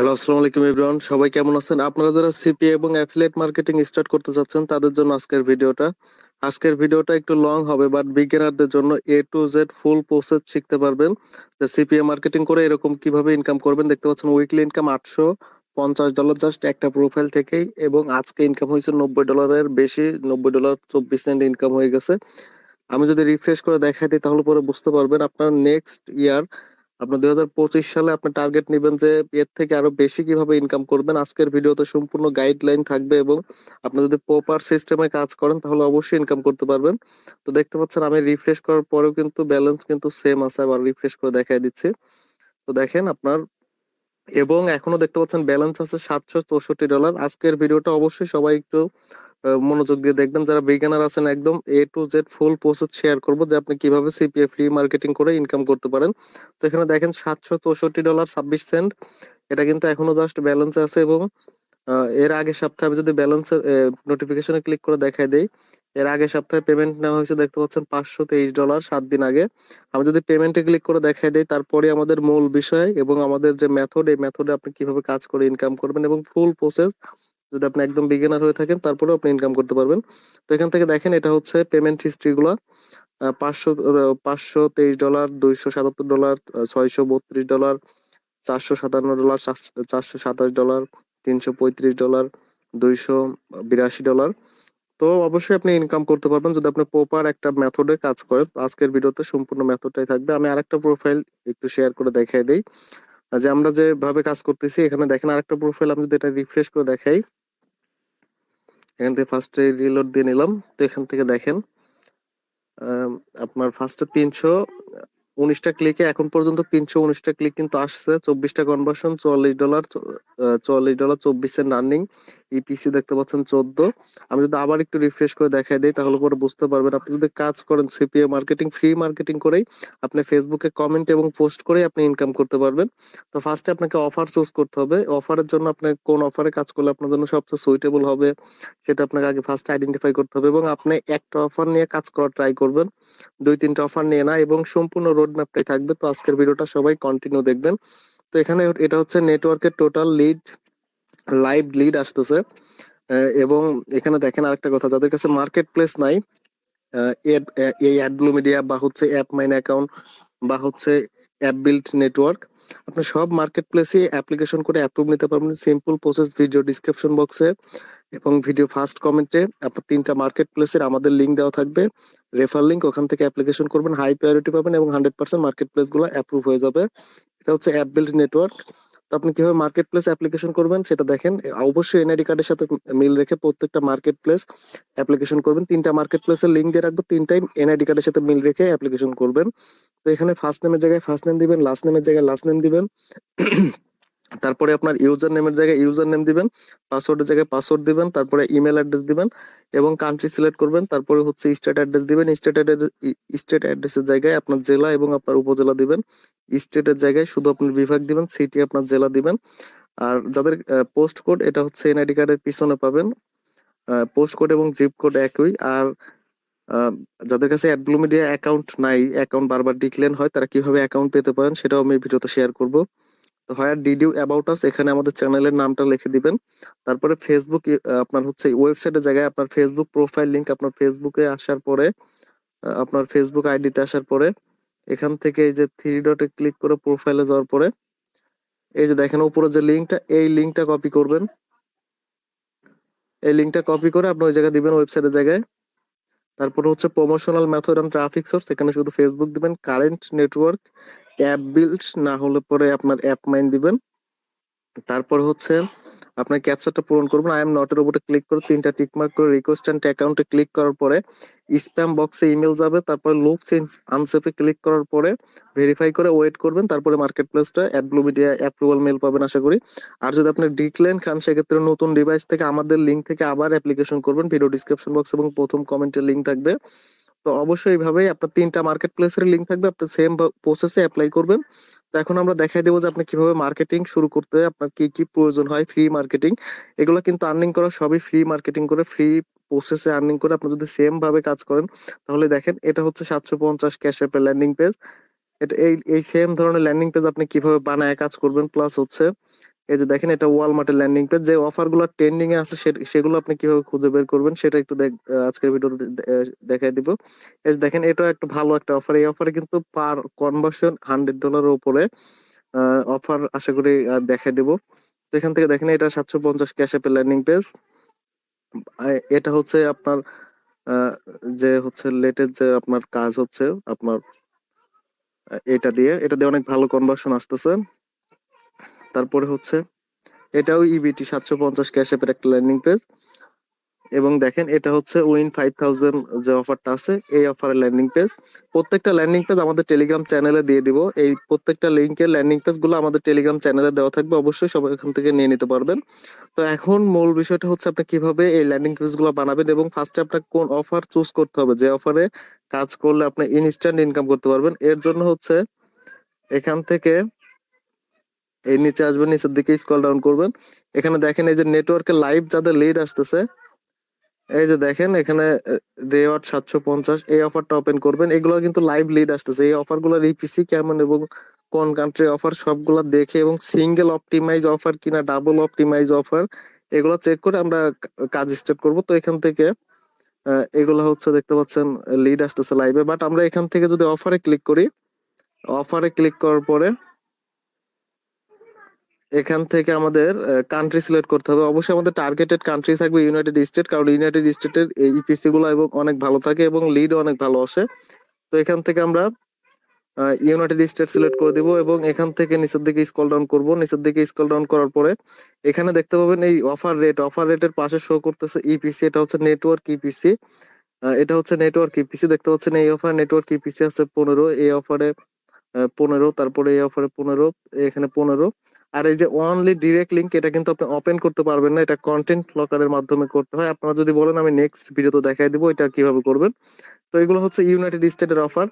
Hello আসসালামু আলাইকুম everyone সবাই কেমন আছেন? আপনারা যারা সিপি এবং অ্যাফিলিয়েট মার্কেটিং স্টার্ট করতে চাচ্ছেন তাদের জন্য আজকের ভিডিওটা। আজকের ভিডিওটা একটু লং হবে বাট বিগিনারদের জন্য A to Z full process শিখতে পারবেন। যে সিপিএ মার্কেটিং করে এরকম কীভাবে ইনকাম করবেন, দেখতে পাচ্ছেন উইকলি ইনকাম আটশো পঞ্চাশ ডলার জাস্ট একটা প্রোফাইল থেকেই, এবং আজকে ইনকাম হয়েছে নব্বই ডলারের বেশি, নব্বই ডলার চব্বিশ সেন্ট ইনকাম হয়ে গেছে। আমি যদি রিফ্রেশ করে দেখাই দিই, তাহলে পরে বুঝতে পারবেন আপনার নেক্সট ইয়ার আপনার দুই হাজার পঁচিশ সালে আপনি টার্গেট নেবেন যে এর থেকে আরও বেশি কীভাবে ইনকাম করবেন। আজকের ভিডিওতে সম্পূর্ণ গাইডলাইন থাকবে এবং আপনি যদি প্রপার সিস্টেমে কাজ করেন, তাহলে অবশ্যই ইনকাম করতে পারবেন। তো দেখতে পাচ্ছেন, আমি রিফ্রেশ করার পরেও কিন্তু ব্যালেন্স কিন্তু সেম আছে, আবার রিফ্রেশ করে দেখাই দিচ্ছি। তো দেখেন আপনার, এবং এখনও দেখতে পাচ্ছেন ব্যালেন্স আছে সাতশো চৌষট্টি ডলার আজকের ভিডিওটা অবশ্যই সবাই একটু মনোযোগ দিয়ে দেখবেন। যারা বিজ্ঞানার আছেন, একদম A to Z full process share করব যে আপনি কীভাবে সিপিএ ফ্রি মার্কেটিং করে ইনকাম করতে পারেন। তো এখানে দেখেন, সাতশো চৌষট্টি ডলার ছাব্বিশ সেন্ট এটা কিন্তু এখনও জাস্ট ব্যালেন্স আছে এবং এর আগের সপ্তাহে আমি যদি ব্যালেন্সের নোটিফিকেশনে ক্লিক করে দেখাই দেই, এর আগের সপ্তাহে পেমেন্ট নেওয়া হয়েছে দেখতে পাচ্ছেন পাঁচশো তেইশ ডলার সাত দিন আগে। আমি যদি পেমেন্টে ক্লিক করে দেখাই দেই, তারপরে আমাদের মূল বিষয় এবং আমাদের যে মেথড এই মেথডে আপনি কীভাবে কাজ করে ইনকাম করবেন এবং ফুল প্রসেস যদি আপনি একদম বিগিনার হয়ে থাকেন, তারপরেও আপনি ইনকাম করতে পারবেন। তো এখান থেকে দেখেন, এটা হচ্ছে পেমেন্ট হিস্ট্রি গুলা। পাঁচশো পাঁচশো তেইশ ডলার দুইশো সাতাত্তর ডলার ছয়শো বত্রিশ ডলার চারশো সাতান্ন ডলার চারশো সাতাশ ডলার তিনশো পঁয়ত্রিশ ডলার দুইশো বিরাশি ডলার তো অবশ্যই আপনি ইনকাম করতে পারবেন যদি আপনি প্রপার একটা মেথডে কাজ করেন। আজকের ভিডিওতে সম্পূর্ণ মেথডটাই থাকবে। আমি আরেকটা প্রোফাইল একটু শেয়ার করে দেখাই দিই। যে আমরা যেভাবে কাজ করতেছি, এখানে দেখেন আরেকটা প্রোফাইল আমি যদি এটা রিফ্রেশ করে দেখাই। এখান থেকে ফার্স্টে রিলোড দিয়ে নিলাম। তো এখান থেকে দেখেন আপনার ফার্স্টে তিনশো উনিশটা ক্লিকে এখন পর্যন্ত তিনশো উনিশটা ক্লিক কিন্তু আসছে। চব্বিশটা কনভার্সন চুয়াল্লিশ ডলার চুয়াল্লিশ ডলার চব্বিশ সেন্ট আর্নিং ইপিসি দেখতে পাচ্ছেন চোদ্দ। আমি যদি আবার একটু রিফ্রেশ করে দেখাই দিই, তাহলে পরে বুঝতে পারবেন। আপনি যদি কাজ করেন সিপিএ মার্কেটিং ফ্রি মার্কেটিং করেই আপনি ফেসবুকে কমেন্ট এবং পোস্ট করে আপনি ইনকাম করতে পারবেন। তো ফার্স্টে আপনাকে অফার চুজ করতে হবে। অফারের জন্য আপনি কোন অফারে কাজ করলে আপনার জন্য সবচেয়ে সুইটেবল হবে, সেটা আপনাকে আগে ফার্স্ট আইডেন্টিফাই করতে হবে এবং আপনি একটা অফার নিয়ে কাজ করার ট্রাই করবেন। দুই, তিনটা অফার নিয়ে না, এবং সম্পূর্ণ রোড ম্যাপটাই থাকবে। তো আজকের ভিডিওটা সবাই কন্টিনিউ দেখবেন। তো এখানে এটা হচ্ছে নেটওয়ার্কের টোটাল লিড লাইভ লিড আসতেছে। এবং এখানে দেখেন আরেকটা কথা যাদের কাছে মার্কেট প্লেস নাই আহ, এর- এ- এই মিডিয়া বা হচ্ছে অ্যাপ মাইন অ্যাকাউন্ট বা হচ্ছে অ্যাপ বিল্ড নেটওয়ার্ক আপনি সব মার্কেট প্লেসে অ্যাপ্লিকেশন করে অ্যাপ্রুভ নিতে পারবেন। সিম্পল প্রসেস ভিডিও ডিসক্রিপশন বক্সে এবং ভিডিও ফার্স্ট কমেন্টে আপনার তিনটা মার্কেট প্লেসের আমাদের লিঙ্ক দেওয়া থাকবে। রেফার লিঙ্ক ওখান থেকে অ্যাপ্লিকেশন করবেন হাই প্রায়োরিটি পাবেন এবং হান্ড্রেড পার্সেন্ট মার্কেট প্লেসগুলো অ্যাপ্রুভ হয়ে যাবে। এটা হচ্ছে অ্যাপ বিল্ড নেটওয়ার্ক তো আপনি কীভাবে মার্কেট প্লেস অ্যাপ্লিকেশন করবেন সেটা দেখেন। অবশ্যই এনআইডি কার্ডের সাথে মিল রেখে প্রত্যেকটা মার্কেট প্লেস অ্যাপ্লিকেশন করবেন। তিনটা মার্কেট প্লেসের লিঙ্ক দিয়ে রাখব, তিনটাই এনআইডি কার্ডের সাথে মিল রেখে অ্যাপ্লিকেশন করবেন। তো এখানে ফার্স্ট নেমের জায়গায় ফার্স্ট নেম দিবেন লাস্ট নেমের জায়গায় লাস্ট নেম দিবেন। তারপরে আপনার ইউজার নেমের জায়গায় ইউজার নেম দিবেন, পাসওয়ার্ডের জায়গায় পাসওয়ার্ড দিবেন, তারপরে ইমেল অ্যাড্রেস দিবেন এবং কান্ট্রি সিলেক্ট করবেন, তারপরে হচ্ছে স্টেট অ্যাড্রেস দিবেন স্টেট স্টেট অ্যাড্রেসের জায়গায় আপনার জেলা এবং আপনার উপজেলা দিবেন স্টেটের জায়গায় শুধু আপনার বিভাগ দিবেন সিটি আপনার জেলা দিবেন, আর যাদের পোস্ট কোড এটা হচ্ছে এনআইডি কার্ডের পিছনে পাবেন পোস্ট কোড এবং জিপ কোড একই, আর যাদের কাছে অ্যাডব্লু মিডিয়া অ্যাকাউন্ট নাই অ্যাকাউন্ট বারবার ডিক্লেন হয়, তারা কীভাবে অ্যাকাউন্ট পেতে পারেন সেটাও আমি ভিডিওতে শেয়ার করব। তো হয় ডিড ইউ অ্যাবাউট আস এখানে আমাদের চ্যানেলের নামটা লিখে দিবেন। তারপরে ফেসবুক আপনার হচ্ছে ওয়েবসাইটের জায়গায় আপনার ফেসবুক প্রোফাইল লিংক আপনার ফেসবুকে আসার পরে আপনার ফেসবুক আইডিতে আসার পরে, এখান থেকে এই যে থ্রি ডটে ক্লিক করে প্রোফাইলে যাওয়ার পরে, এই যে দেখেন উপরে যে লিঙ্কটা এই লিঙ্কটা কপি করবেন। এই লিঙ্কটা কপি করে আপনি ওই জায়গায় দিবেন ওয়েবসাইটের জায়গায়। তারপরে হচ্ছে promotional method and traffic source এখানে শুধু ফেসবুক দিবেন কারেন্ট নেটওয়ার্ক অ্যাপ বিল্ড না হলে পরে আপনার অ্যাপ মাইন দিবেন। তারপর হচ্ছে, আপনার ক্যাপচারটা পূরণ করবেন। আই এম নট এর উপরে ক্লিক করে তিনটা টিক মার্ক করে রিকোয়েস্ট অ্যান্ড অ্যাকাউন্টে ক্লিক করার পরে স্প্যাম বক্সে ইমেল যাবে। তারপরে লুপ চেঞ্জ আনসেপে ক্লিক করার পরে ভেরিফাই করে ওয়েট করবেন। তারপরে মার্কেট প্লেসটা অ্যাডব্লু মিডিয়া অ্যাপ্রুভাল মেল পাবেন আশা করি। আর যদি আপনি ডিক্লেন খান, সেক্ষেত্রে নতুন ডিভাইস থেকে আমাদের লিঙ্ক থেকে আবার অ্যাপ্লিকেশন করবেন। ভিডিও ডিসক্রিপশন বক্স এবং প্রথম কমেন্টের লিঙ্ক থাকবে। তো অবশ্যই এইভাবেই আপনার তিনটা মার্কেট প্লেসের লিঙ্ক থাকবে। আপনি সেম প্রসেসে অ্যাপ্লাই করবেন। তো এখন আমরা দেখাই দেবো যে আপনি কীভাবে মার্কেটিং শুরু করতে আপনার কি কি প্রয়োজন হয় ফ্রি মার্কেটিং এগুলো কিন্তু আর্নিং করা সবই ফ্রি মার্কেটিং করে ফ্রি প্রসেসে আর্নিং করে আপনি যদি সেম ভাবে কাজ করেন, তাহলে দেখেন এটা হচ্ছে সাতশো পঞ্চাশ ক্যাশ অ্যাপের ল্যান্ডিং পেজ এটা এই এই সেম ধরনের ল্যান্ডিং পেজ আপনি কীভাবে বানায় কাজ করবেন প্লাস হচ্ছে এই যে দেখেন, এটা ওয়ালমার্টের ল্যান্ডিং পেজ যে অফারগুলো ট্রেন্ডিং এ আছে সেগুলো আপনি কীভাবে খুঁজে বের করবেন, সেটা একটু আজকের ভিডিওতে দেখাই দিব। এই দেখেন এটা একটা ভালো একটা অফার এই অফারে কিন্তু পার কনভার্সন হান্ড্রেড ডলারের উপরে অফার আশা করি দেখাই দেব। তো এখান থেকে দেখেন, এটা সাতশো পঞ্চাশ ক্যাশ অ্যাপের ল্যান্ডিং পেজ এটা হচ্ছে আপনার যে হচ্ছে লেটেস্ট যে আপনার কাজ হচ্ছে, আপনার এটা দিয়ে এটা দিয়ে অনেক ভালো কনভার্সন আসতেছে। তারপরে হচ্ছে এটাও ইবিটি সাতশো পঞ্চাশ ক্যাশ অ্যাপের একটা ল্যান্ডিং পেজ এবং দেখেন এটা হচ্ছে উইন ফাইভ থাউজেন্ড যে অফারটা আছে, এই অফারের ল্যান্ডিং পেজ প্রত্যেকটা ল্যান্ডিং পেজ আমাদের টেলিগ্রাম চ্যানেলে দিয়ে দিব। এই প্রত্যেকটা লিঙ্কের ল্যান্ডিং পেজগুলো আমাদের টেলিগ্রাম চ্যানেলে দেওয়া থাকবে। অবশ্যই সবাই এখান থেকে নিয়ে নিতে পারবেন। তো এখন মূল বিষয়টা হচ্ছে আপনি কীভাবে এই ল্যান্ডিং পেজগুলো বানাবেন এবং ফার্স্টে আপনার কোন অফার চুজ করতে হবে? যে অফারে কাজ করলে আপনি ইনস্ট্যান্ট ইনকাম করতে পারবেন। এর জন্য হচ্ছে এখান থেকে এই নিচে আসবেন, নিচের দিকে স্ক্রল ডাউন করবেন। এখানে দেখেন এই যে নেটওয়ার্কে লাইভ যাদের লিড আসতেছে, এই যে দেখেন এখানে রেওয়ার্ড সাতশো পঞ্চাশ, এই অফারটা ওপেন করবেন। এগুলো কিন্তু লাইভ লিড আসতেছে। এই অফারগুলোর ইপিসি কেমন এবং কোন কান্ট্রি অফার সবগুলো দেখে এবং সিঙ্গেল অপটিমাইজ অফার কিনা ডাবল অপটিমাইজ অফার এগুলো চেক করে আমরা কাজ স্টার্ট করব। তো এখান থেকে এগুলো হচ্ছে দেখতে পাচ্ছেন লিড আসতেছে লাইভে বাট আমরা এখান থেকে যদি অফারে ক্লিক করি অফারে ক্লিক করার পরে এখান থেকে আমাদের কান্ট্রি সিলেক্ট করতে হবে। অবশ্যই আমাদের টার্গেটেড কান্ট্রি থাকবে ইউনাইটেড স্টেট কারণ ইউনাইটেড স্টেটের ইপিসি গুলো এবং অনেক ভালো থাকে এবং লিড অনেক ভালো আসে। তো এখান থেকে আমরা ইউনাইটেড স্টেট সিলেক্ট করে দিব এবং এখান থেকে নিচের দিকে স্কল ডাউন করব। নিচের দিকে স্কল ডাউন করার পরে এখানে দেখতে পাবেন এই অফার রেট অফার রেটের পাশে শো করতেছে ইপিসি এটা হচ্ছে নেটওয়ার্ক ইপিসি এটা হচ্ছে নেটওয়ার্ক ইপিসি দেখতে পাচ্ছেন এই অফার নেটওয়ার্ক ইপিসি আছে পনেরো। এই অফারে পনেরো, তারপরে এই অফারে পনেরো, এখানে পনেরো। আর এই যে অনলি ডিরেক্ট লিঙ্ক এটা কিন্তু আপনি ওপেন করতে পারবেন না, এটা কন্টেন্ট লকারের মাধ্যমে করতে হয়। আপনারা যদি বলেন, আমি নেক্সট ভিডিওতে দেখাই দিব, এটা কীভাবে করবেন? তো এগুলো হচ্ছে ইউনাইটেড স্টেটের অফার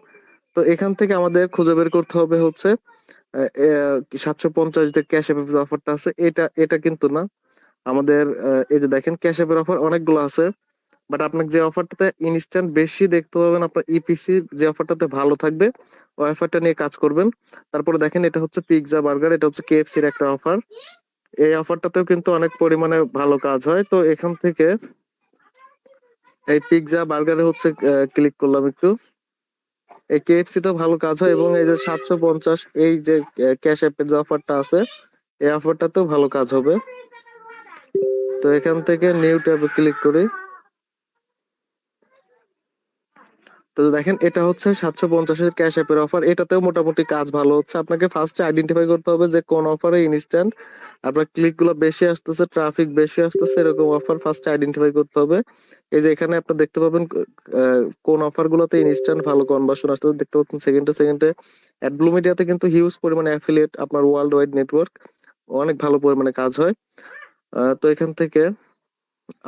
তো এখান থেকে আমাদের খুঁজে বের করতে হবে হচ্ছে সাতশো পঞ্চাশ যে ক্যাশ অ্যাপের অফারটা আছে, এটা এটা কিন্তু না। আমাদের এই যে দেখেন ক্যাশ অ্যাপের অফার অনেকগুলো আছে। বাট আপনাকে যে অফারটাতে ইনস্ট্যান্ট বেশি দেখতে পাবেন আপনার ইপিসি যে অফারটাতে ভালো থাকবে, ওই অফারটা নিয়ে কাজ করবেন। তারপরে দেখেন এটা হচ্ছে পিৎজা বার্গার এটা হচ্ছে কেএফসির একটা অফার এই অফারটাতেও কিন্তু অনেক পরিমাণে ভালো কাজ হয়। তো এখান থেকে এই পিৎজা বার্গারে হচ্ছে ক্লিক করলাম একটু। এই কেএফসি তেও ভালো কাজ হয় এবং এই যে সাতশো পঞ্চাশ, এই যে ক্যাশ অ্যাপের যে অফারটা আছে, এই অফারটাতেও ভালো কাজ হবে। তো এখান থেকে নিউ ট্যাবে ক্লিক করি। তো দেখেন, এটা হচ্ছে সাতশো পঞ্চাশের ক্যাশ অ্যাপের অফার এটাতেও মোটামুটি কাজ ভালো হচ্ছে। আপনাকে ফার্স্টে আইডেন্টিফাই করতে হবে যে কোন অফারে ইনস্ট্যান্ট আপনার ক্লিকগুলো বেশি আসতেছে ট্রাফিক বেশি আসতেছে, এরকম অফার ফার্স্টে আইডেন্টিফাই করতে হবে। এই যে এখানে আপনি দেখতে পাবেন কোন অফার গুলোতে ইনস্ট্যান্ট ভালো কনভার্সন আসতেছে। দেখতে পাচ্ছেন সেকেন্ডে সেকেন্ডে অ্যাডব্লু মিডিয়াতে কিন্তু হিউজ পরিমাণে অ্যাফিলিয়েট আপনার ওয়ার্ল্ড ওয়াইড নেটওয়ার্ক অনেক ভালো পরিমাণে কাজ হয়। তো এখান থেকে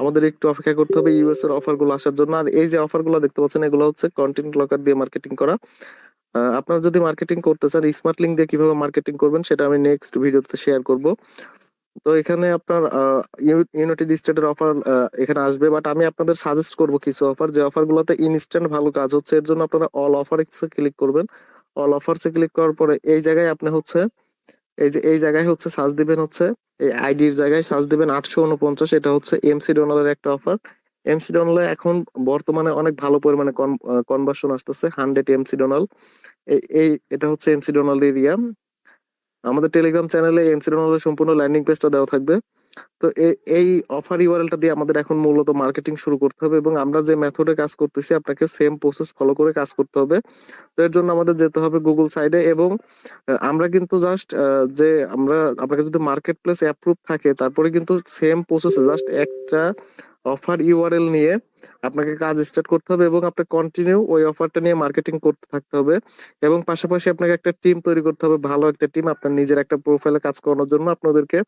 আমাদের একটু অপেক্ষা করতে হবে ইউএস এর অফারগুলো আসার জন্য। আর এই যে অফারগুলো দেখতে পাচ্ছেন, এগুলো হচ্ছে কন্টেন্ট লকার দিয়ে মার্কেটিং করা। আপনারা যদি মার্কেটিং করতে চান স্মার্ট লিঙ্ক দিয়ে কীভাবে মার্কেটিং করবেন সেটা আমি নেক্সট ভিডিওতে শেয়ার করব। তো এখানে আপনার ইউনাইটেড স্টেটের অফার এখানে আসবে। বাট আমি আপনাদের সাজেস্ট করব কিছু অফার যে অফার গুলোতে ইনস্ট্যান্ট ভালো কাজ হচ্ছে, এর জন্য আপনারা অল অফারসে ক্লিক করবেন। অল অফারসে ক্লিক করার পরে এই জায়গায় আপনি হচ্ছে এই যে, এই জায়গায় হচ্ছে সাজ দিবেন হচ্ছে, এই আইডির জায়গায় সাজ দিবেন আটশো উনপঞ্চাশ, এটা হচ্ছে এমসি ডোনালের একটা অফার এমসি ডোনালে এখন বর্তমানে অনেক ভালো পরিমাণে কনভার্সন আসতেছে হান্ড্রেড এমসি ডোনাল এই এটা হচ্ছে এমসি ডোনাল এরিয়া আমাদের টেলিগ্রাম চ্যানেলে এমসি ডোনালের সম্পূর্ণ ল্যান্ডিং পেজটা দেওয়া থাকবে। তো এই অফার ইউআরএলটা দিয়ে আমাদের এখন মূলত মার্কেটিং শুরু করতে হবে এবং আমরা যে মেথডে কাজ করতেছি, আপনাকে সেম প্রসেস ফলো করে কাজ করতে হবে। তো এর জন্য আমাদের যেতে হবে গুগল সাইডে এবং আমরা কিন্তু জাস্ট যে আমরা, আপনাকে যদি মার্কেট প্লেস অ্যাপ্রুভ থাকে, তারপরে কিন্তু সেম প্রসেস জাস্ট একটা অফার ইউআরএল নিয়ে আপনাকে কাজ স্টার্ট করতে হবে এবং আপনাকে কন্টিনিউ ওই অফারটা নিয়ে মার্কেটিং করতে থাকতে হবে। এবং পাশাপাশি আপনাকে একটা টিম তৈরি করতে হবে, ভালো একটা টিম আপনার নিজের একটা প্রোফাইলে কাজ করানোর জন্য আপনাদেরকে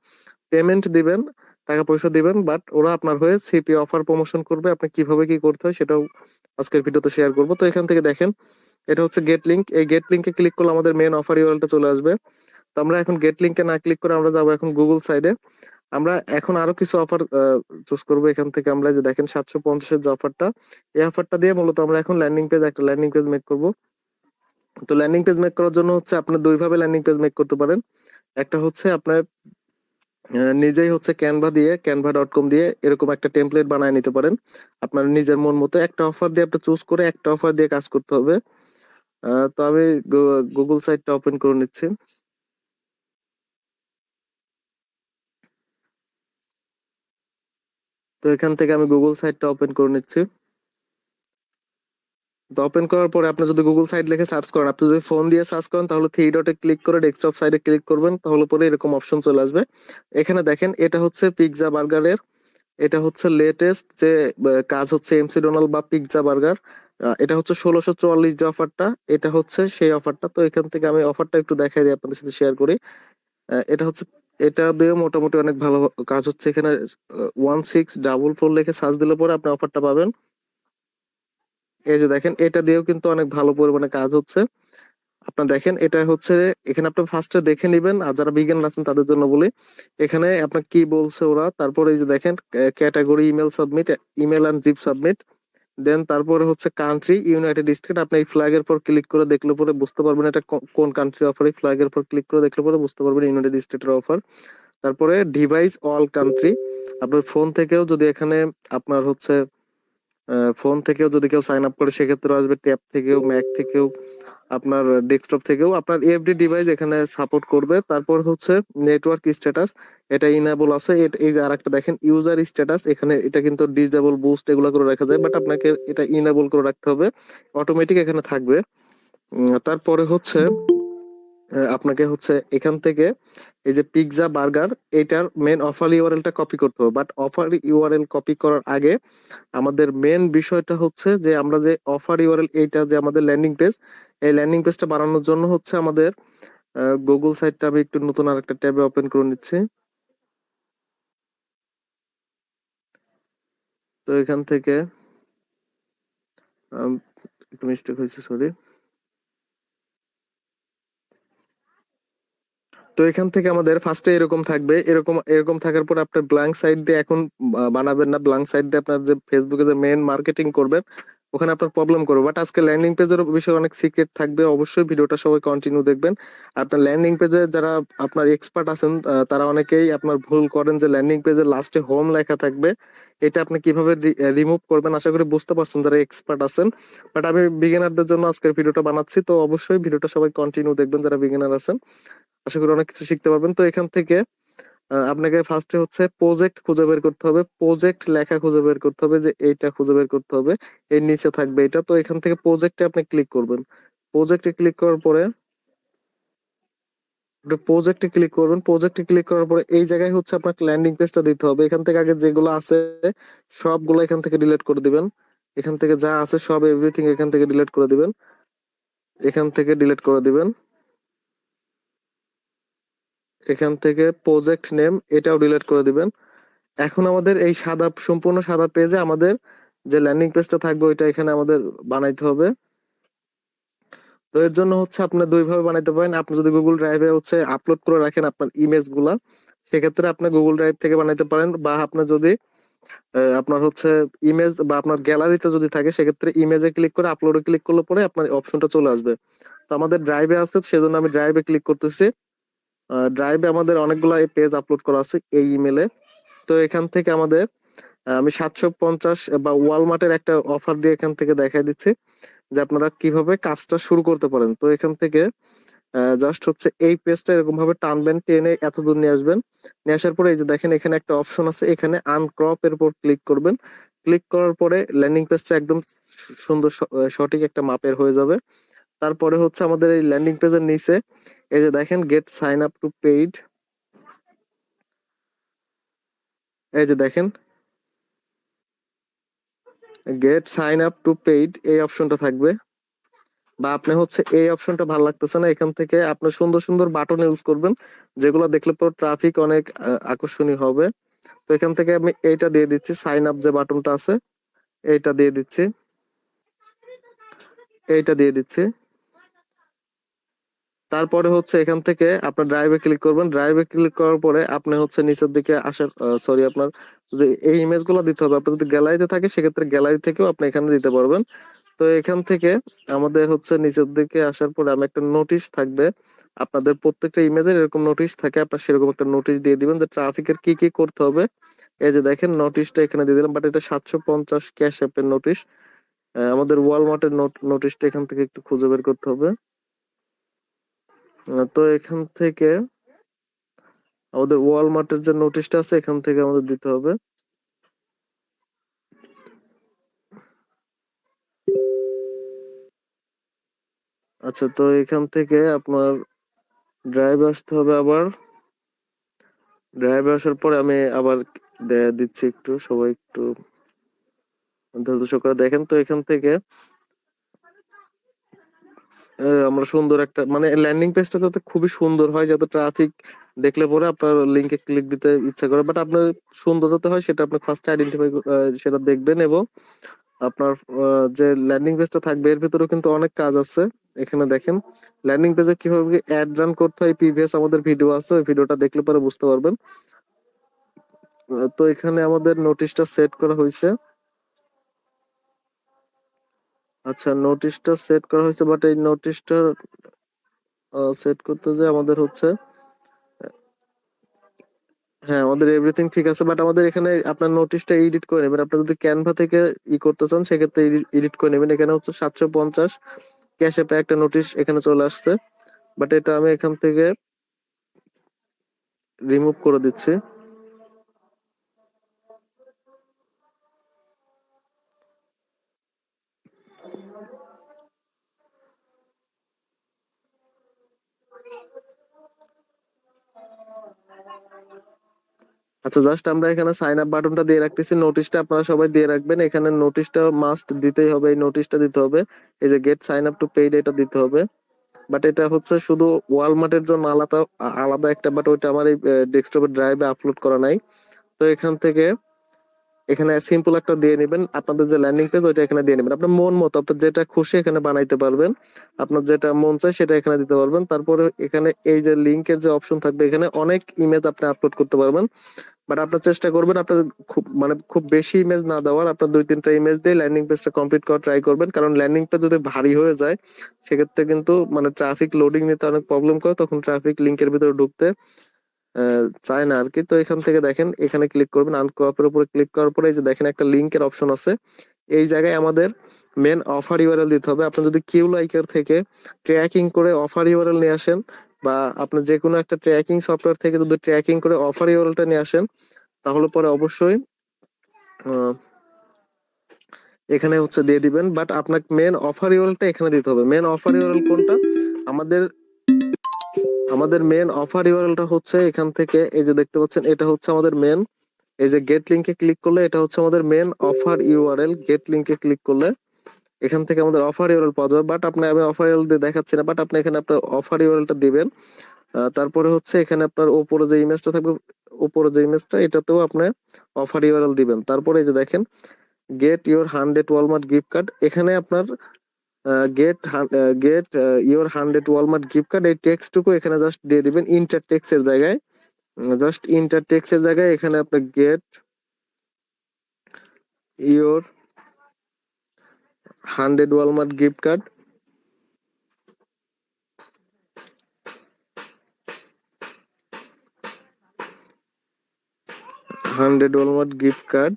পেমেন্ট দিবেন, টাকা পয়সা দিবেন বাট ওরা আপনার হয়ে সিপি অফার প্রমোশন করবে, আপনি কীভাবে কি করতে হয় সেটাও আজকের ভিডিওতে শেয়ার করব। তো এখান থেকে দেখেন, এটা হচ্ছে গেট লিংক এই গেট লিংকে ক্লিক করলে আমাদের মেন অফার ইউআরএলটা চলে আসবে। তো আমরা এখন গেট লিংকে না ক্লিক করে আমরা যাব এখন গুগল সাইডে আমরা এখন আরও কিছু অফার চুজ করব। এখান থেকে আমরা যে দেখেন সাতশো পঞ্চাশের যে অফারটা এই অফারটা দিয়ে মূলত আমরা এখন ল্যান্ডিং পেজ একটা ল্যান্ডিং পেজ মেক করব। তো ল্যান্ডিং পেজ মেক করার জন্য হচ্ছে আপনি দুই ভাবে ল্যান্ডিং পেজ মেক করতে পারেন। একটা হচ্ছে আপনার নিজেই হচ্ছে ক্যানভা দিয়ে ক্যানভা ডট কম দিয়ে এরকম একটা টেমপ্লেট বানায় নিতে পারেন। আপনার নিজের মন মতো একটা অফার দিয়ে আপনি চুজ করে একটা অফার দিয়ে কাজ করতে হবে। তো আমি গুগল সাইটটা ওপেন করে নিচ্ছি। তো এখান থেকে আমি গুগল সাইটটা ওপেন করে নিচ্ছি। তো ওপেন করার পরে আপনি যদি গুগল সাইট লিখে সার্চ করেন, আপনি যদি ফোন দিয়ে সার্চ করেন, তাহলে থ্রি ডটে ক্লিক করে ডেস্কটপ সাইডে ক্লিক করবেন, তাহলে পরে এরকম অপশন চলে আসবে। এখানে দেখেন, এটা হচ্ছে পিৎজা বার্গারের এটা হচ্ছে লেটেস্ট যে কাজ হচ্ছে এমসি ডোনাল্ড বা পিৎজা বার্গার এটা হচ্ছে ষোলোশো চুয়াল্লিশ যে অফারটা এটা হচ্ছে সেই অফারটা তো এখান থেকে আমি অফারটা একটু দেখাই দিই আপনাদের সাথে শেয়ার করি। এটা হচ্ছে এটা দিয়ে মোটামুটি অনেক ভালো কাজ হচ্ছে। এখানে ওয়ান সিক্স ডাবল ফোর লিখে সার্চ দিলে পরে আপনি অফারটা পাবেন। এই যে দেখেন, এটা দিয়েও কিন্তু অনেক ভালো পরিমাণে কাজ হচ্ছে। আপনার দেখেন, এটা হচ্ছে, এখানে আপনি ফার্স্টে দেখে নেবেন, আর যারা বিজ্ঞান আছেন তাদের জন্য বলি। এখানে আপনার কি বলছে ওরা, তারপরে এই যে দেখেন category email submit email and zip submit দেন তারপরে হচ্ছে কান্ট্রি ইউনাইটেড স্টেট আপনি এই ফ্ল্যাগের পর ক্লিক করে দেখলে পরে বুঝতে পারবেন এটা কোন কান্ট্রি অফার এই ফ্ল্যাগের পর ক্লিক করে দেখলে পরে বুঝতে পারবেন ইউনাইটেড স্টেটের অফার তারপরে ডিভাইস অল কান্ট্রি আপনার ফোন থেকেও যদি এখানে আপনার হচ্ছে ফোন থেকেও যদি কেউ সাইন আপ করে সেক্ষেত্রে আসবে ট্যাব থেকেও ম্যাক থেকেও, আপনার ডেস্কটপ থেকেও। আপনার এফডি ডিভাইস এখানে সাপোর্ট করবে। তারপর হচ্ছে নেটওয়ার্ক স্ট্যাটাস এটা ইনেবল আছে। এই যে আরেকটা দেখেন ইউজার স্ট্যাটাস এখানে এটা কিন্তু ডিজেবল বুস্ট এগুলো করে রাখা যায় বাট আপনাকে এটা ইনেবল করে রাখতে হবে। অটোমেটিক এখানে থাকবে। তারপরে হচ্ছে আপনাকে হচ্ছে এখান থেকে এই যে পিৎজা বার্গার এটার মেন অফার ইউআরএলটা কপি করতে হবে। বাট অফার ইউআরএল কপি করার আগে আমাদের মেন বিষয়টা হচ্ছে যে আমরা যে অফার ইউআরএল এইটা যে আমাদের ল্যান্ডিং পেজ এই ল্যান্ডিং পেজটা বানানোর জন্য হচ্ছে আমাদের গুগল সাইটটা আমি একটু নতুন আর একটা ট্যাবে ওপেন করে নিচ্ছি। তো এখান থেকে একটু মিস্টেক হয়েছে সরি তো এখান থেকে আমাদের ফার্স্টে এরকম থাকবে। এরকম এরকম থাকার পর আপনার ব্ল্যাঙ্ক সাইড দিয়ে এখন বানাবেন না। ব্ল্যাঙ্ক সাইড দিয়ে আপনার যে ফেসবুকে যে মেন মার্কেটিং করবেন, ওখানে আপনার প্রবলেম করবে। বাট আজকে ল্যান্ডিং পেজের বিষয়ে অনেক সিক্রেট থাকবে। অবশ্যই ভিডিওটা সবাই কন্টিনিউ দেখবেন। আপনার ল্যান্ডিং পেজে যারা আপনার এক্সপার্ট আছেন তারা অনেকেই আপনার ভুল করেন যে ল্যান্ডিং পেজের লাস্টে হোম লেখা থাকবে। এটা আপনি কীভাবে রিমুভ করবেন আশা করি বুঝতে পারছেন যারা এক্সপার্ট আছেন। বাট আমি বিগিনারদের জন্য আজকের ভিডিওটা বানাচ্ছি। তো অবশ্যই ভিডিওটা সবাই কন্টিনিউ দেখবেন যারা বিগিনার আছেন। আশা করি অনেক কিছু শিখতে পারবেন। তো এখান থেকে আপনাকে ফার্স্টে হচ্ছে প্রজেক্ট খুঁজে বের করতে হবে। প্রজেক্ট লেখা খুঁজে বের করতে হবে যে এইটা খুঁজে বের করতে হবে। এর নিচে থাকবে এটা। তো এখান থেকে প্রজেক্টে আপনি ক্লিক করবেন। প্রজেক্টে ক্লিক করার পরে প্রজেক্টে ক্লিক করবেন। প্রজেক্টে ক্লিক করার পরে এই জায়গায় হচ্ছে আপনাকে ল্যান্ডিং পেজটা দিতে হবে। এখান থেকে আগে যেগুলো আছে, সবগুলো এখান থেকে ডিলিট করে দিবেন। এখান থেকে যা আছে সব এভরিথিং এখান থেকে ডিলিট করে দিবেন। এখান থেকে ডিলিট করে দিবেন। এখান থেকে প্রজেক্ট নেম এটাও ডিলিট করে দিবেন। এখন আমাদের এই সাদা, সম্পূর্ণ সাদা পেজে আমাদের যে ল্যান্ডিং পেজটা থাকবে, ওইটা এখানে আমাদের বানাইতে হবে। তো এর জন্য হচ্ছে আপনি দুই ভাবে বানাইতে পারেন। আপনি যদি গুগল ড্রাইভে হচ্ছে আপলোড করে রাখেন আপনার ইমেজগুলা, সেক্ষেত্রে আপনি গুগল ড্রাইভ থেকে বানাইতে পারেন বা আপনি যদি আপনার হচ্ছে ইমেজ বা আপনার গ্যালারিতে যদি থাকে, সেক্ষেত্রে ইমেজে ক্লিক করে আপলোডে ক্লিক করলে পরে আপনার অপশনটা চলে আসবে। তো আমাদের ড্রাইভে আছে, সেজন্য আমি ড্রাইভে ক্লিক করতেছি। ড্রাইভে আমাদের অনেকগুলো পেজ আপলোড করা আছে এই ইমেলে তো এখান থেকে আমাদের আমি সাতশো পঞ্চাশ বা ওয়ালমার্টের একটা অফার দিয়ে এখান থেকে দেখাই দিচ্ছি যে আপনারা কীভাবে কাজটা শুরু করতে পারেন। তো এখান থেকে জাস্ট হচ্ছে এই পেজটা এরকম ভাবে টানবেন, টেনে এত দূর নিয়ে আসবেন। নিয়ে আসার পরে এই যে দেখেন এখানে একটা অপশন আছে, এখানে আনক্রপ এর উপর ক্লিক করবেন। ক্লিক করার পরে ল্যান্ডিং পেজটা একদম সুন্দর সঠিক একটা মাপের হয়ে যাবে। তারপরে হচ্ছে আমাদের এই ল্যান্ডিং পেজের নিচে, এই যে দেখেন get sign up to paid এই যে দেখেন। Get sign up to paid এই অপশনটা থাকবে। বা আপনি হচ্ছে এই অপশনটা ভালো লাগতেছে না, এখান থেকে আপনি সুন্দর সুন্দর বাটন ইউজ করবেন, যেগুলো দেখলে পর ট্রাফিক অনেক আকর্ষণীয় হবে। তো এখান থেকে আমি এইটা দিয়ে দিচ্ছি সাইন আপ যে বাটনটা আছে, এইটা দিয়ে দিচ্ছি। এইটা দিয়ে দিচ্ছি। তারপরে হচ্ছে এখান থেকে আপনার ড্রাইভে ক্লিক করবেন। ড্রাইভে ক্লিক করার পরে আপনি হচ্ছে নিচের দিকে আসার সরি আপনার যদি এই ইমেজগুলো দিতে হবে। আপনার যদি গ্যালারিতে থাকে, সেক্ষেত্রে গ্যালারি থেকেও আপনি এখানে দিতে পারবেন। তো এখান থেকে আমাদের হচ্ছে নিচের দিকে আসার পরে আমি একটা নোটিশ থাকবে। আপনাদের প্রত্যেকটা ইমেজের এরকম নোটিশ থাকে। আপনার সেরকম একটা নোটিশ দিয়ে দিবেন যে ট্রাফিকের কি কি করতে হবে। এই যে দেখেন নোটিশটা এখানে দিয়ে দিলাম বাট এটা সাতশো পঞ্চাশ ক্যাশ অ্যাপের নোটিশ আমাদের ওয়ালমার্টের নোটিশটা এখান থেকে একটু খুঁজে বের করতে হবে। তো এখান থেকে আমাদের ওয়ালমার্টের যে নোটিশটা আছে, এখান থেকে আমাদের দিতে হবে। আচ্ছা তো এখান থেকে আপনার ড্রাইভ আসতে হবে আবার। ড্রাইভে আসার পরে আমি আবার দিচ্ছি একটু, সবাই একটু ধৈর্য দেখেন। তো এখান থেকে আমরা সুন্দর একটা মানে ল্যান্ডিং পেজটা যাতে খুবই সুন্দর হয়, যাতে ট্রাফিক দেখলে পরে আপনার লিঙ্কে ক্লিক দিতে ইচ্ছা করে। বাট আপনার সুন্দর যাতে হয়, সেটা আপনি ফার্স্ট আইডেন্টিফাই সেটা দেখবেন এবং আপনার যে ল্যান্ডিং পেজটা থাকবে, এর ভিতরেও কিন্তু অনেক কাজ আছে। এখানে দেখেন ল্যান্ডিং পেজে কীভাবে অ্যাড রান করতে হয় প্রিভিয়াস আমাদের ভিডিও আছে, ওই ভিডিওটা দেখলে পরে বুঝতে পারবেন। তো এখানে আমাদের নোটিশটা সেট করা হয়েছে। আচ্ছা নোটিশটা সেট করা হয়েছে বাট এই নোটিশটা সেট করতে যে আমাদের হচ্ছে হ্যাঁ আমাদের এভরিথিং ঠিক আছে বাট আমাদের এখানে আপনার নোটিশটা এডিট করে নেবেন। আপনি যদি ক্যানভা থেকে ই করতে চান, সেক্ষেত্রে এডিট করে নেবেন। এখানে হচ্ছে সাতশো পঞ্চাশ ক্যাশ একটা নোটিশ এখানে চলে আসছে বাট এটা আমি এখান থেকে রিমুভ করে দিচ্ছি। আচ্ছা জাস্ট আমরা এখানে সাইন আপ বাটনটা দিয়ে রাখতেছি। নোটিশটা আপনারা সবাই দিয়ে রাখবেন। এখানে নোটিশটা মাস্ট দিতেই হবে, এই নোটিশটা দিতে হবে। এই যে get sign up to paid এটা দিতে হবে। বাট এটা হচ্ছে শুধু ওয়ালমার্টের জন্য আলাদা আলাদা একটা বাট ওইটা আমার এই ডেস্কটপের ড্রাইভে আপলোড করা নাই। তো এখান থেকে এখানে সিম্পল একটা দিয়ে নেবেন। আপনাদের যে ল্যান্ডিং পেজ ওইটা এখানে দিয়ে নেবেন। আপনার মন মতো আপনার যেটা খুশি এখানে বানাইতে পারবেন। আপনার যেটা মন চায় সেটা এখানে দিতে পারবেন। তারপরে এখানে এই যে লিংকের যে অপশন থাকবে, এখানে অনেক ইমেজ আপনি আপলোড করতে পারবেন। বাট আপনার চেষ্টা করবেন, আপনার খুব মানে খুব বেশি ইমেজ না দেওয়ার। আপনার দুই, তিনটা ইমেজ দিয়ে ল্যান্ডিং পেজটা কমপ্লিট করার ট্রাই করবেন। কারণ ল্যান্ডিং পেজ যদি ভারী হয়ে যায়, সেক্ষেত্রে কিন্তু মানে ট্রাফিক লোডিং নিতে অনেক প্রবলেম করে, তখন ট্রাফিক লিঙ্কের ভিতরে ঢুকতে চায় না আর কি তো এখান থেকে দেখেন, এখানে ক্লিক করবেন আনক্রপের উপরে ক্লিক করার পরে এই যে দেখেন একটা লিংকের অপশন আছে। এই জায়গায় আমাদের মেন অফার ইউআরএল দিতে হবে। আপনি যদি কিউ লাইকের থেকে ট্র্যাকিং করে অফার ইউআরএল নিয়ে আসেন বা আপনি যে কোনো একটা ট্র্যাকিং সফটওয়্যার থেকে যদি ট্র্যাকিং করে অফার ইউআরএলটা নিয়ে আসেন, তাহলে পরে অবশ্যই এখানে হচ্ছে দিয়ে দিবেন। বাট আপনার মেন অফার ইউআরএলটা এখানে দিতে হবে। মেন অফার ইউআরএল কোনটা? আমাদের আমাদের মেন অফার ইউআরএলটা হচ্ছে এখান থেকে, এই যে দেখতে পাচ্ছেন, এটা হচ্ছে আমাদের মেন এই যে গেট লিংকে ক্লিক করলে এটা হচ্ছে আমাদের মেন অফার ইউআরএল গেট লিংকে ক্লিক করলে এখান থেকে আমাদের অফার ইউআরএল পাওয়া যাবে। বাট আপনি, আমি অফার ইউআরএল দিয়ে দেখাচ্ছি না বাট আপনি এখানে আপনার অফার ইউআরএলটা দিবেন। তারপরে হচ্ছে এখানে আপনার উপরে যে ইমেজটা থাকবে, উপরে যে ইমেজটা এটাতেও আপনি অফার ইউআরএল দিবেন। তারপরে এই যে দেখেন get your hundred Walmart gift card এখানে আপনার get get your hundred Walmart gift card এই টেক্সটুকু এখানে জাস্ট দিয়ে দিবেন ইন্টার টেক্সের জায়গায়। জাস্ট ইন্টার টেক্সের জায়গায় এখানে আপনি get your hundred Walmart gift card hundred Walmart gift card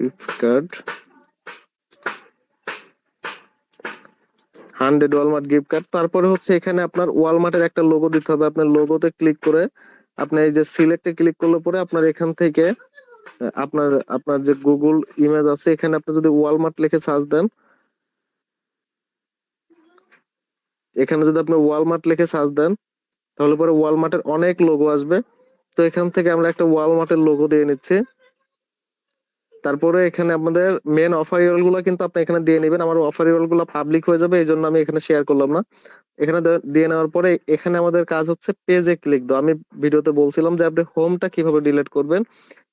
gift card hundred Walmart gift card তারপরে হচ্ছে এখানে আপনার ওয়ালমার্টের একটা লোগো দিতে হবে। আপনার লোগোতে ক্লিক করে আপনি এই যে সিলেক্টে ক্লিক করলে পরে আপনার এখান থেকে আপনার আপনার যে গুগল ইমেজ আছে, এখানে আপনি যদি ওয়ালমার্ট লিখে সার্চ দেন, এখানে যদি আপনি ওয়ালমার্ট লিখে সার্চ দেন, তাহলে পরে ওয়ালমার্টের অনেক লোগো আসবে। তো এখান থেকে আমরা একটা ওয়ালমার্টের লোগো দিয়ে নিচ্ছি। তারপরে এখানে আমাদের মেন অফার ইউরলগুলো কিন্তু আপনি এখানে দিয়ে নেবেন। আমার অফার ইউরলগুলো পাবলিক হয়ে যাবে এই জন্য আমি এখানে শেয়ার করলাম না। এখানে দিয়ে নেওয়ার পরে এখানে আমাদের কাজ হচ্ছে পেজে ক্লিক দাও আমি ভিডিওতে বলছিলাম যে আপনি হোমটা কীভাবে ডিলিট করবেন,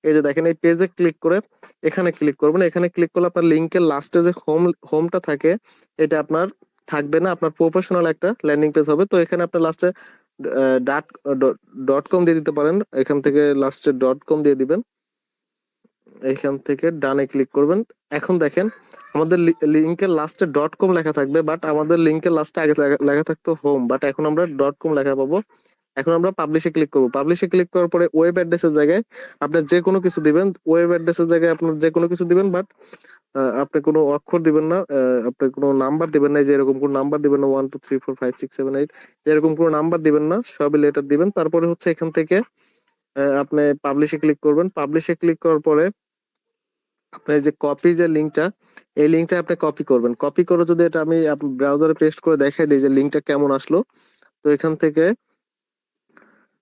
এই যে দেখেন, এই পেজে ক্লিক করে এখানে ক্লিক করবেন। এখানে ক্লিক করলে আপনার লিঙ্কের লাস্টে যে হোম হোমটা থাকে, এটা আপনার থাকবে না। আপনার প্রফেশনাল একটা ল্যান্ডিং পেজ হবে। তো এখানে আপনার লাস্টে ডট ডট কম দিয়ে দিতে পারেন। এখান থেকে লাস্টে ডট কম দিয়ে দিবেন। এইখান থেকে ডানে ক্লিক করবেন। এখন দেখেন, আমাদের লিঙ্কের লাস্টে ডট কম লেখা থাকবে বাট আমাদের লিঙ্কের লাস্টে আগে লেখা- থাকতো হোম বাট এখন আমরা ডট কম লেখা পাবো। এখন আমরা পাবলিশে ক্লিক করব। পাবলিশে ক্লিক করার পরে ওয়েব অ্যাড্রেসের জায়গায় আপনি যে কোনো কিছু দিবেন। ওয়েব অ্যাড্রেসের জায়গায় আপনার যে কোনো কিছু দিবেন বাট আপনি কোনো অক্ষর দিবেন না আপনি কোনো নাম্বার দিবেন না যে এরকম কোনো নাম্বার দিবেন না one two three four five six seven eight এরকম কোনো নাম্বার দিবেন না, সবই লেটার দিবেন। তারপরে হচ্ছে এখান থেকে আপনি পাবলিশে ক্লিক করবেন। পাবলিশে ক্লিক করার পরে আপনার যে কপি যে লিঙ্কটা এই লিঙ্কটা আপনি কপি করবেন। কপি করে যদি এটা আমি ব্রাউজারে পেস্ট করে দেখাই দিই যে লিঙ্কটা কেমন আসলো, তো এখান থেকে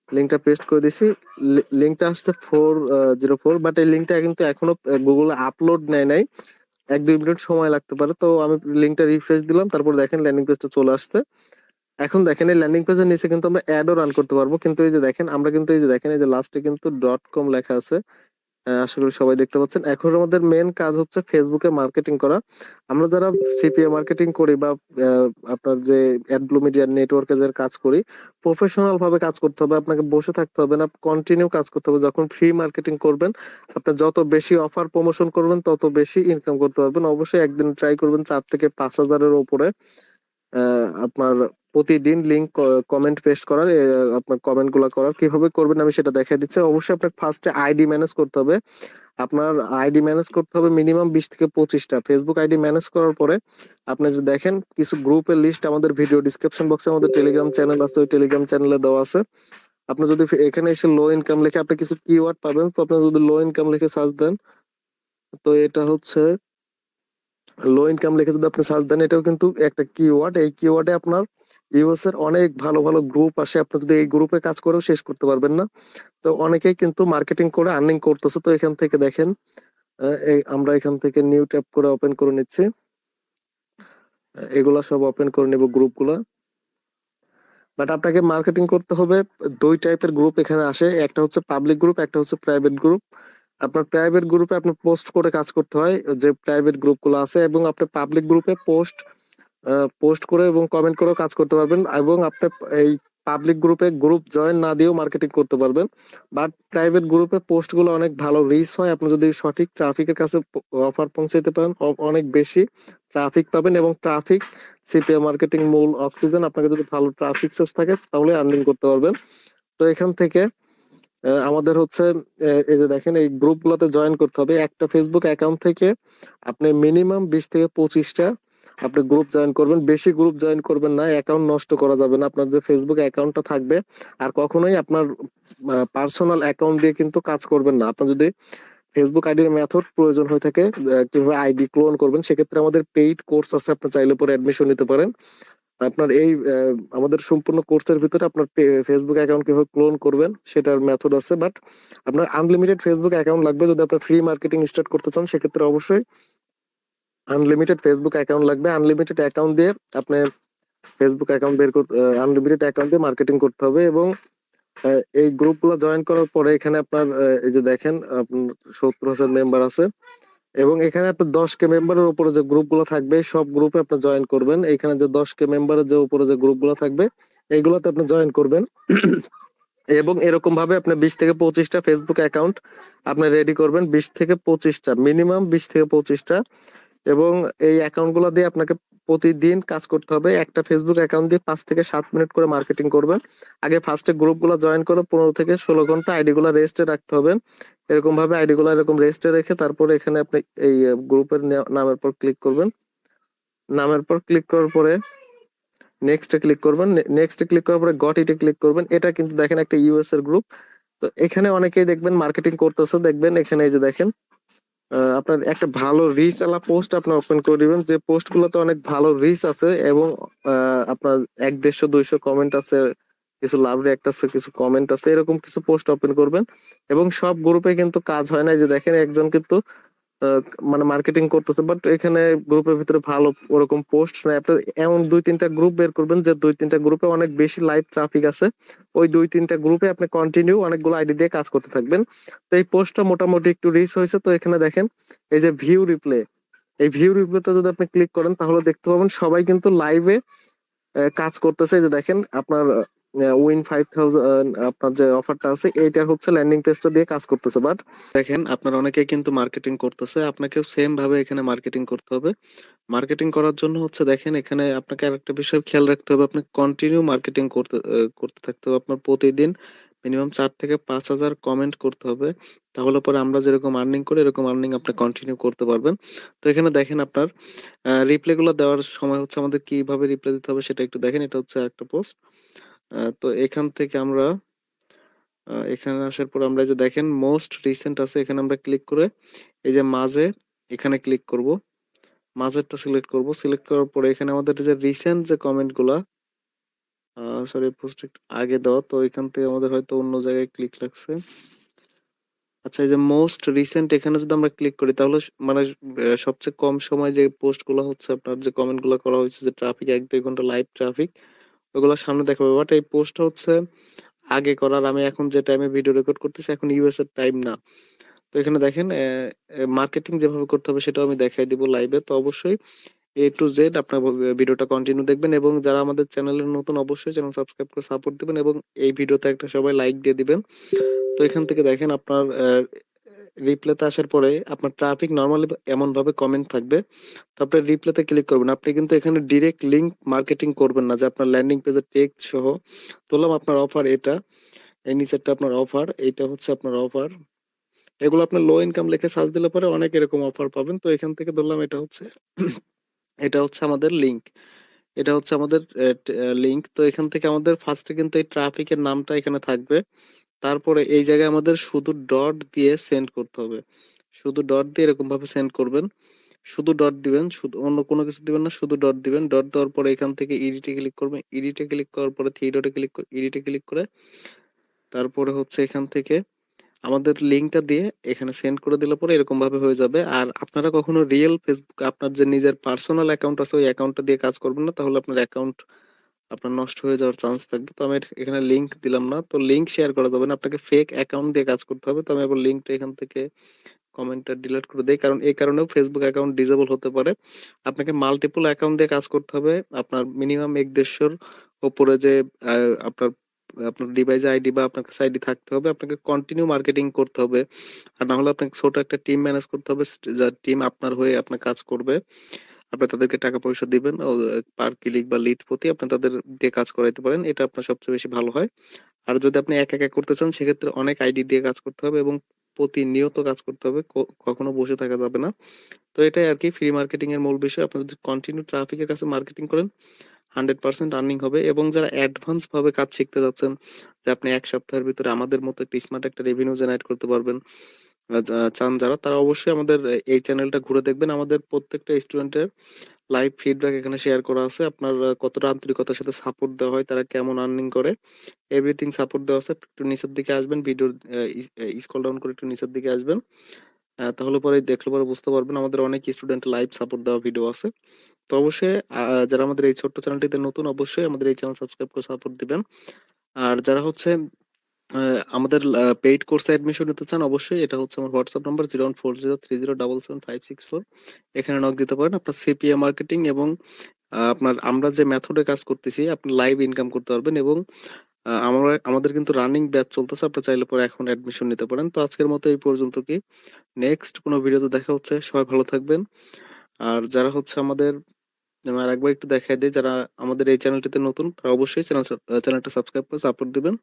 লিঙ্কটা পেস্ট করে দিছি। লিঙ্কটা আসছে ফোর জিরো ফোর বাট এই লিঙ্কটা কিন্তু এখনও গুগলে আপলোড নেয় নাই। এক দুই মিনিট সময় লাগতে পারে, তো আমি লিঙ্কটা রিফ্রেশ দিলাম, তারপর দেখেন ল্যান্ডিং পেজটা চলে আসছে। এখন দেখেন এই ল্যান্ডিং পেজের নিচে কিন্তু আমরা অ্যাডও রান করতে পারব, কিন্তু এই যে দেখেন, আমরা কিন্তু এই যে দেখেন এই যে লাস্টে কিন্তু ডট কম লেখা আছে। আশা করি সবাই দেখতে পাচ্ছেন। এখন আমাদের মেন কাজ হচ্ছে ফেসবুকে মার্কেটিং করা। আমরা যারা সিপিএ মার্কেটিং করি বা আপনার যে অ্যাডব্লু মিডিয়া নেটওয়ার্কে যে কাজ করি প্রফেশনাল ভাবে কাজ করতে হবে আপনাকে বসে থাকতে হবে না কন্টিনিউ কাজ করতে হবে। যখন ফ্রি মার্কেটিং করবেন আপনি যত বেশি অফার প্রমোশন করবেন তত বেশি ইনকাম করতে পারবেন। অবশ্যই একদিন ট্রাই করবেন চার থেকে পাঁচ হাজারের উপরে আহ, আপনার প্রতিদিন লিঙ্ক কমেন্ট পেস্ট করার আপনার কমেন্টগুলা করার, কীভাবে করবেন আমি সেটা দেখাই দিচ্ছি। অবশ্যই আপনাকে ফার্স্টে আইডি ম্যানেজ করতে হবে। আপনার আইডি ম্যানেজ করতে হবে মিনিমাম বিশ থেকে পঁচিশটা। ফেসবুক আইডি ম্যানেজ করার পরে আপনি যদি দেখেন, কিছু গ্রুপের লিস্ট আমাদের ভিডিও ডিসক্রিপশন বক্সে আমাদের টেলিগ্রাম চ্যানেল আছে, ওই টেলিগ্রাম চ্যানেলে দেওয়া আছে। আপনি যদি এখানে এসে লো ইনকাম লিখে আপনি কিছু কিওয়ার্ড পাবেন, তো আপনি যদি লো ইনকাম লিখে সার্চ দেন, তো এটা হচ্ছে লো ইনকাম লিখে যদি আপনি সার্চ দেন, এটাও কিন্তু একটা কিওয়ার্ড এই কিওয়ার্ডে আপনার ইউএস এর অনেক ভালো ভালো গ্রুপ আসে। আপনি যদি এই গ্রুপে কাজ করেও শেষ করতে পারবেন না। তো অনেকেই কিন্তু মার্কেটিং করে আর্নিং করতেছে। তো এখান থেকে দেখেন আমরা এখান থেকে নিউ ট্যাব করে ওপেন করে নিচ্ছি। এগুলা সব ওপেন করে নেব গ্রুপগুলা বাট আপনাকে মার্কেটিং করতে হবে। দুই টাইপের গ্রুপ এখানে আসে। একটা হচ্ছে পাবলিক গ্রুপ একটা হচ্ছে প্রাইভেট গ্রুপ আপনার প্রাইভেট গ্রুপে আপনি পোস্ট করে কাজ করতে হয়। যে প্রাইভেট গ্রুপগুলো আছে এবং আপনি পাবলিক গ্রুপে পোস্ট পোস্ট করে এবং কমেন্ট করেও কাজ করতে পারবেন এবং আপনি এই পাবলিক গ্রুপে গ্রুপ জয়েন না দিয়েও মার্কেটিং করতে পারবেন। বাট প্রাইভেট গ্রুপে পোস্টগুলো অনেক ভালো রিচ হয়। আপনি যদি সঠিক ট্রাফিকের কাছে অফার পৌঁছাতে পারেন অনেক বেশি ট্রাফিক পাবেন এবং ট্রাফিক সিপিএ মার্কেটিং মূল অক্সিজেন আপনাকে যদি ভালো ট্রাফিক সোর্স থাকে, তাহলে আর্নিং করতে পারবেন। তো এখান থেকে আমাদের হচ্ছে এই যে দেখেন, এই গ্রুপগুলোতে জয়েন করতে হবে। একটা ফেসবুক অ্যাকাউন্ট থেকে আপনি মিনিমাম বিশ থেকে পঁচিশটা আপনি গ্রুপ জয়েন করবেন, বেশি গ্রুপ জয়েন করবেন না অ্যাকাউন্ট নষ্ট করা যাবে না, আপনার যে ফেসবুক অ্যাকাউন্টটা থাকবে, আর কখনোই আপনার পার্সোনাল অ্যাকাউন্ট দিয়ে কিন্তু কাজ করবেন না। আপনার যদি ফেসবুক আইডির মেথড প্রয়োজন হয়ে থাকে কীভাবে আইডি ক্লোন করবেন, সেক্ষেত্রে আমাদের পেইড কোর্স আছে, আপনি চাইলে পরে অ্যাডমিশন নিতে পারেন। আপনার এই আমাদের সম্পূর্ণ কোর্সের ভিতরে আপনার ফেসবুক অ্যাকাউন্ট কীভাবে ক্লোন করবেন, সেটার মেথড আছে বাট আপনার আনলিমিটেড ফেসবুক অ্যাকাউন্ট লাগবে, যদি আপনার ফ্রি মার্কেটিং স্টার্ট করতে চান, সেক্ষেত্রে অবশ্যই আনলিমিটেড ফেসবুক অ্যাকাউন্ট লাগবে। আনলিমিটেড অ্যাকাউন্ট দিয়ে আপনি ফেসবুক অ্যাকাউন্ট বের করতে আনলিমিটেড অ্যাকাউন্ট দিয়ে মার্কেটিং করতে হবে এবং এই গ্রুপগুলো জয়েন করার পরে এখানে আপনার এই যে দেখেন, আপনার সত্তর হাজার মেম্বার আছে। এবং এখানে আপনার দশ কে মেম্বারের উপরে যে গ্রুপগুলো থাকবে, সব গ্রুপে আপনি জয়েন করবেন। এখানে যে দশ কে মেম্বারের যে উপরে যে গ্রুপগুলো থাকবে এইগুলোতে আপনি জয়েন করবেন। এবং এরকম ভাবে আপনি বিশ থেকে পঁচিশটা ফেসবুক অ্যাকাউন্ট আপনি রেডি করবেন। বিশ থেকে পঁচিশটা মিনিমাম বিশ থেকে পঁচিশটা। এবং এই অ্যাকাউন্টগুলো দিয়ে আপনাকে প্রতিদিন কাজ করতে হবে। একটা ফেসবুক অ্যাকাউন্ট দিয়ে পাঁচ থেকে সাত মিনিট করে মার্কেটিং করবেন। আগে ফার্স্টে গ্রুপগুলো জয়েন করে পনেরো থেকে ষোলো ঘণ্টা আইডি গুলো রেস্টে রাখতে হবে। এরকম ভাবে আইডি গুলো এরকম রেস্টে রেখে তারপরে এখানে আপনি এই গ্রুপের নামের পর ক্লিক করবেন। নামের পর ক্লিক করার পরে নেক্সটে ক্লিক করবেন। নেক্সটে ক্লিক করার পরে গট ইটে ক্লিক করবেন। এটা কিন্তু দেখেন একটা ইউএস এর গ্রুপ তো এখানে অনেকেই দেখবেন মার্কেটিং করতেছে। দেখবেন এখানে এই যে দেখেন আপনার একটা ভালো রিচ আলা পোস্ট আপনার ওপেন করে দিবেন। যে পোস্ট গুলোতে অনেক ভালো রিচ আছে এবং আপনার এক দেড়শো, দুইশো কমেন্ট আছে, কিছু লাভ রিয়াক্ট আছে, কিছু কমেন্ট আছে, এরকম কিছু পোস্ট ওপেন করবেন। এবং সব গ্রুপে কিন্তু কাজ হয় না। যে দেখেন, একজন কিন্তু মানে মার্কেটিং করতেছে বাট এখানে গ্রুপের ভিতরে ভালো ওরকম পোস্ট নাই। আপনি এমন দুই তিনটা গ্রুপ বের করবেন যে দুই তিনটা গ্রুপে অনেক বেশি লাইভ ট্রাফিক আছে। ওই দুই তিনটা গ্রুপে আপনি কন্টিনিউ অনেকগুলো আইডি দিয়ে কাজ করতে থাকবেন। তো এই পোস্টটা মোটামুটি একটু রিচ হয়েছে। তো এখানে দেখেন, এই যে ভিউ রিপ্লে এই ভিউ রিপ্লেতে যদি আপনি ক্লিক করেন, তাহলে দেখতে পাবেন সবাই কিন্তু লাইভে কাজ করতেছে। যে দেখেন, আপনার উইন ফাইভ থাউজেন্ড আপনার যে অফারটা আছে, এইটার হচ্ছে ল্যান্ডিং পেজটা দিয়ে কাজ করতেছে বাট দেখেন, আপনারা অনেকেই কিন্তু মার্কেটিং করতেছে, আপনাকেও সেম ভাবে এখানে মার্কেটিং করতে হবে। মার্কেটিং করার জন্য হচ্ছে দেখেন, এখানে আপনাকে আরেকটা বিষয় খেয়াল রাখতে হবে, আপনি কন্টিনিউ মার্কেটিং করতে করতে থাকতে হবে। আপনার প্রতিদিন মিনিমাম চার থেকে পাঁচ হাজার কমেন্ট করতে হবে, তাহলে পরে আমরা যেরকম আর্নিং করি, এরকম আর্নিং আপনি কন্টিনিউ করতে পারবেন। তো এখানে দেখেন আপনার রিপ্লাইগুলো দেওয়ার সময় হচ্ছে আমাদের কীভাবে রিপ্লাই দিতে হবে সেটা একটু দেখেন, এটা হচ্ছে একটা পোস্ট তো এখান থেকে আমরা এখানে আসার পর আমরা যে দেখেন মোস্ট রিসেন্ট আছে, এখানে আমরা ক্লিক করে এই যে মাঝে এখানে ক্লিক করব। মাঝেরটা সিলেক্ট করব। সিলেক্ট করার পরে এখানে আমাদের যে রিসেন্ট যে কমেন্টগুলা সরি পোস্ট আগে দেওয়া, তো এখান থেকে আমাদের হয়তো অন্য জায়গায় ক্লিক লাগছে। আচ্ছা এই যে মোস্ট রিসেন্ট এখানে যদি আমরা ক্লিক করি, তাহলে মানে সবচেয়ে কম সময় যে পোস্টগুলো হচ্ছে আপনার, যে কমেন্টগুলো করা হয়েছে, যে ট্রাফিক এক দুই ঘণ্টা লাইভ ট্রাফিক ওগুলো সামনে দেখাবে। বাট এই পোস্টটা হচ্ছে আগে করার। আমি এখন যে টাইমে ভিডিও রেকর্ড করতেছি, এখন ইউএস এর টাইম না। তো এখানে দেখেন মার্কেটিং যেভাবে করতে হবে সেটাও আমি দেখাই দিব লাইভে তো অবশ্যই এ টু জেড আপনার ভিডিওটা কন্টিনিউ দেখবেন এবং যারা আমাদের চ্যানেলের নতুন, অবশ্যই চ্যানেল সাবস্ক্রাইব করে সাপোর্ট দিবেন এবং এই ভিডিওতে একটা সবাই লাইক দিয়ে দিবেন। তো এখান থেকে দেখেন আপনার রিপ্লেতে আসার পরে আপনার ট্রাফিক নর্মালি এমন ভাবে কমেন্ট থাকবে। তো আপনি রিপ্লেতে ক্লিক করবেন। আপনি কিন্তু এখানে ডিরেক্ট লিংক মার্কেটিং করবেন না, যে আপনার ল্যান্ডিং পেজের টেক্সট সহ তোলাম আপনার অফার এটা, এই নিচেরটা আপনার অফার এইটা হচ্ছে আপনার অফার এগুলো আপনার লো ইনকাম লিখে সার্চ দিলে পরে অনেক এরকম অফার পাবেন। তো এখান থেকে ধরলাম এটা হচ্ছে এটা হচ্ছে আমাদের লিংক এটা হচ্ছে আমাদের লিংক তো এখান থেকে আমাদের ফার্স্টে কিন্তু এই ট্রাফিকের নামটা এখানে থাকবে। তারপরে এই জায়গায় আমাদের শুধু ডট দিয়ে সেন্ড করতে হবে। শুধু ডট দিয়ে এরকম ভাবে সেন্ড করবেন। শুধু ডট দিবেন, শুধু অন্য কোনো কিছু দিবেন না, শুধু ডট দিবেন। ডট দেওয়ার পরে এখান থেকে ইডিটে ক্লিক করবেন। ইডিটে ক্লিক করার পরে থ্রি ডটে ক্লিক করে ইডিটে ক্লিক করে তারপরে হচ্ছে এখান থেকে আমাদের লিঙ্কটা দিয়ে এখানে সেন্ড করে দিলে পরে এরকম ভাবে হয়ে যাবে। আর আপনারা কখনো রিয়েল ফেসবুক আপনার যে নিজের পার্সোনাল অ্যাকাউন্ট আছে, ওই অ্যাকাউন্টটা দিয়ে কাজ করবেন না। তাহলে আপনার অ্যাকাউন্ট আপনার নষ্ট হয়ে যাওয়ার চান্স থাকবে। তো আমি এখানে লিঙ্ক দিলাম না। তো লিঙ্ক শেয়ার করা যাবে না। আপনাকে ফেক অ্যাকাউন্ট দিয়ে কাজ করতে হবে। তো আমি আবার লিঙ্কটা এখান থেকে কমেন্টটা ডিলিট করে দেই। কারণ এই কারণেও ফেসবুক অ্যাকাউন্ট ডিজেবল হতে পারে। আপনাকে মাল্টিপল অ্যাকাউন্ট দিয়ে কাজ করতে হবে। আপনার মিনিমাম এক দেড়শোর ওপরে যে আপনার আপনার ডিভাইস আইডি বা আপনার কাছে আইডি থাকতে হবে। আপনাকে কন্টিনিউ মার্কেটিং করতে হবে। আর না হলে আপনাকে ছোট একটা টিম ম্যানেজ করতে হবে। যা টিম আপনার হয়ে আপনার কাজ করবে। আপনি তাদেরকে টাকা পয়সা দিবেন পার ক্লিক বা লিড প্রতি আপনি তাদের দিয়ে কাজ করাইতে পারেন, এটা আপনার সবচেয়ে বেশি ভালো হয়। আর যদি আপনি এক একা করতে চান, সেক্ষেত্রে অনেক আইডি দিয়ে কাজ করতে হবে এবং প্রতিনিয়ত কাজ করতে হবে কখনো বসে থাকা যাবে না। তো এটাই আর কি ফ্রি মার্কেটিং এর মূল বিষয়। আপনি যদি কন্টিনিউ ট্রাফিকের কাছে মার্কেটিং করেন হান্ড্রেড পার্সেন্ট আর্নিং হবে এবং যারা অ্যাডভান্স ভাবে কাজ শিখতে যাচ্ছেন, যে আপনি এক সপ্তাহের ভিতরে আমাদের মতো একটা স্মার্ট একটা রেভিনিউ জেনারেট করতে পারবেন চান যারা, তারা অবশ্যই আমাদের এই চ্যানেলটা ঘুরে দেখবেন। আমাদের প্রত্যেকটা স্টুডেন্টের লাইভ ফিডব্যাক এখানে শেয়ার করা আছে। আপনার কতটা আন্তরিকতার সাথে সাপোর্ট দেওয়া হয়, তারা কেমন আর্নিং করে, এভরিথিং সাপোর্ট দেওয়া আছে। একটু নিচের দিকে আসবেন ভিডিও স্ক্রল ডাউন করে একটু নিচের দিকে আসবেন। তাহলে পরে দেখলে পরে বুঝতে পারবেন, আমাদের অনেক স্টুডেন্ট লাইভ সাপোর্ট দেওয়া ভিডিও আছে। তো অবশ্যই যারা আমাদের এই ছোট্ট চ্যানেলটিতে নতুন, অবশ্যই আমাদের এই চ্যানেল সাবস্ক্রাইব করে সাপোর্ট দিবেন। আর যারা হচ্ছে আমাদের পেইড কোর্সে অ্যাডমিশন নিতে চান অবশ্যই। এটা হচ্ছে আমার WhatsApp number zero one four zero three zero double seven five six four এখানে নক দিতে পারেন। আপনার সিপিএ মার্কেটিং এবং আপনার, আমরা যে মেথডে কাজ করতেছি, আপনি লাইভ ইনকাম করতে পারবেন এবং আমরা, আমাদের কিন্তু রানিং ব্যাচ চলতেছে। আপনি চাইলে পরে এখন অ্যাডমিশন নিতে পারেন। তো আজকের মতো এই পর্যন্ত কি। নেক্সট কোনো ভিডিওতে দেখা হচ্ছে। সবাই ভালো থাকবেন। আর যারা হচ্ছে আমাদের, আমি আর একবার একটু দেখাই দিই, যারা আমাদের এই চ্যানেলটিতে নতুন, তারা অবশ্যই চ্যানেল চ্যানেলটা সাবস্ক্রাইব করে সাপোর্ট দিবেন।